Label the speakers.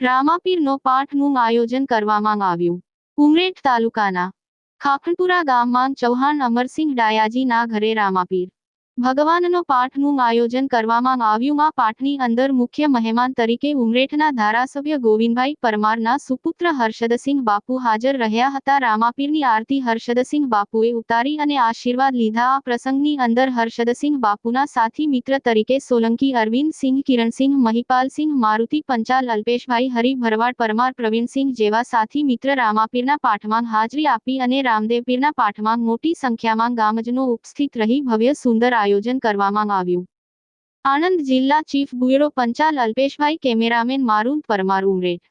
Speaker 1: રામાપીરનો પાઠનું આયોજન કરવામાં આવ્યું. ઉમરેઠ તાલુકાના ખાખણપુરા ગામમાં ચૌહાણ અમરસિંહ ડાયાજીના ઘરે રામાપીર ભગવાનનો પાઠનું આયોજન કરવામાં આવ્યું. આ પાઠની અંદર મુખ્ય મહેમાન તરીકે ઉમરેઠના ધારાસભ્ય ગોવિંદભાઈ પરમારના સુપુત્ર હર્ષદસિંહ બાપુ હાજર રહ્યા હતા. રામાપીરની આરતી હર્ષદસિંહ બાપુએ ઉતારી અને આશીર્વાદ લીધા. આ પ્રસંગની અંદર હર્ષદસિંહ બાપુના સાથી મિત્ર તરીકે સોલંકી અરવિંદસિંહ કિરણસિંહ મહિપાલસિંહ મારુતિ પંચાલ, અલ્પેશભાઈ હરિ ભરવાડ, પરમાર પ્રવીણસિંહ જેવા સાથી મિત્ર રામાપીરના પાઠમાં હાજરી આપી અને રામદેવપીરના પાઠમાં મોટી સંખ્યામાં ગામજનો ઉપસ્થિત રહી ભવ્ય સુંદર આયોજન કરવામાં આવ્યું. આણંદ જિલ્લા chief bureau Panchal Alpeshbhai cameraman મારુંદ Parmar Umreth